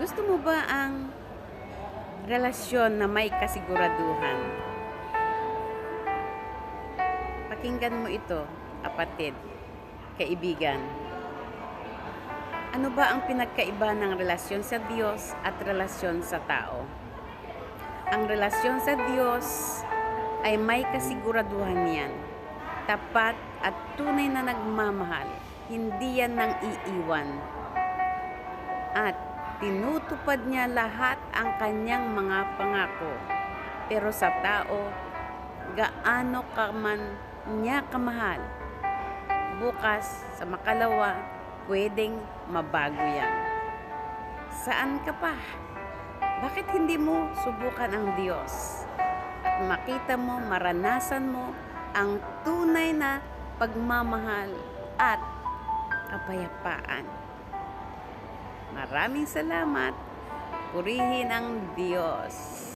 Gusto mo ba ang relasyon na may kasiguraduhan? Pakinggan mo ito, kapatid, kaibigan. Ano ba ang pinagkaiba ng relasyon sa Diyos at relasyon sa tao? Ang relasyon sa Diyos ay may kasiguraduhan yan. Tapat at tunay na nagmamahal. Hindi yan nang iiwan. At tinutupad niya lahat ang kanyang mga pangako. Pero sa tao, gaano ka man niya kamahal, bukas sa makalawa, pwedeng mabago yan. Saan ka pa? Bakit hindi mo subukan ang Diyos? At makita mo, maranasan mo ang tunay na pagmamahal at kapayapaan. Maraming salamat. Purihin ang Diyos.